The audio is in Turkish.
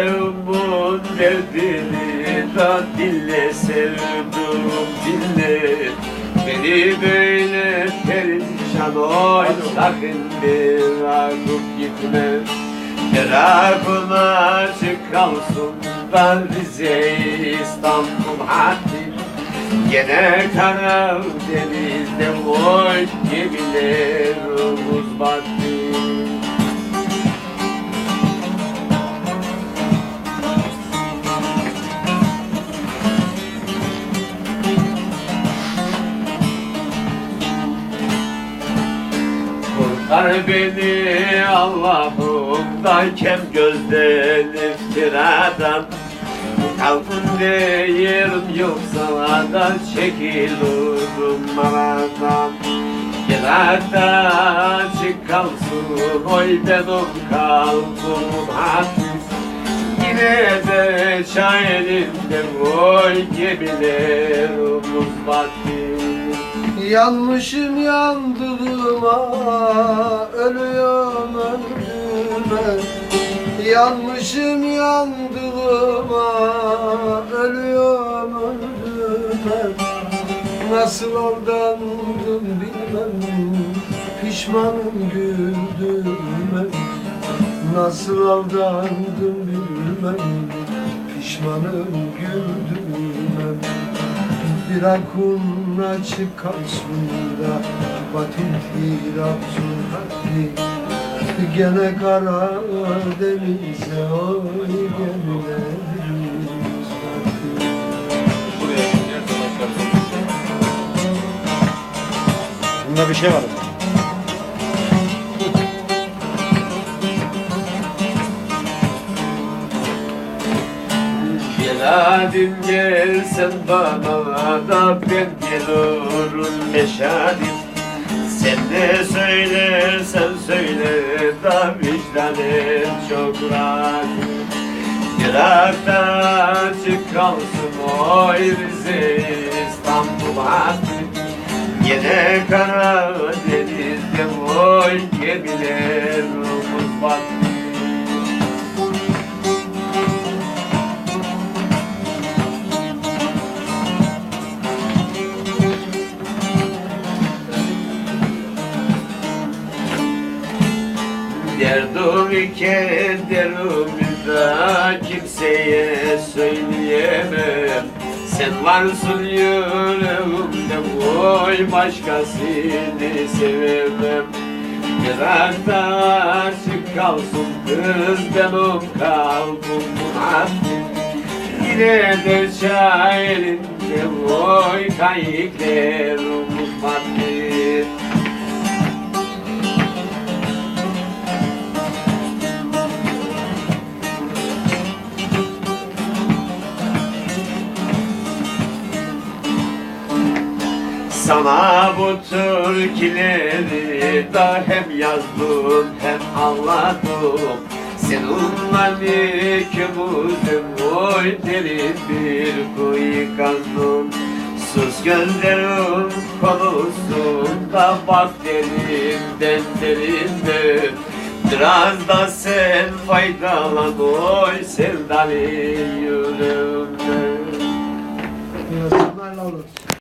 Yüreğimin derdini da dille sevdim dille Beni böyle perişan oy sakın bırakıp gitme. Merakın açık kalsın da Rize İstanbul hadi. Gene Karadeniz'de boy gemilerimiz battı Kurtar beni Allah'ım da kem gözden iftiradan Kalkın değerim yoksa da çekilirim aradan Yıllarda açık kalsın oy benim kalbim hafif Yine de şairinde oy gemilerimiz battı Yanmışım yandığıma Yanmışım yandığıma Ölüyorum öldüme Nasıl aldandım bilmem Pişmanım güldüğüme. Nasıl aldandım bilmem Pişmanım güldüğüme. Bir akun açık kalsın da Batın tirapsın hadi Gene kara denize oy gemilerimiz hadi Bunda bir şey var. Geladim gelsen bana da ben gelirim meşadim Sen ne söylersen söyle vicdanım çok rahat Irak'ta açık kalsın oy Rize İstanbul hattı Yine Karadeniz'de oy gemilerimiz battı Derdim kederimi da kimseye söyleyemem. Sen varsın yüreğimde oy başkasını sevemem. Irak'ta açık kalsın kız benim kalbim muhabbet Yine de şairinde oy kayıklarım maddi Sana bu türküleri da hem yazdım hem anladım. Seninle ikimizin oy derin bir kuyu kazdım? Sus gözlerim konusunda bak derinden derinde Biraz da sen faydalan oy sevdalı yüreğimden sonra olur.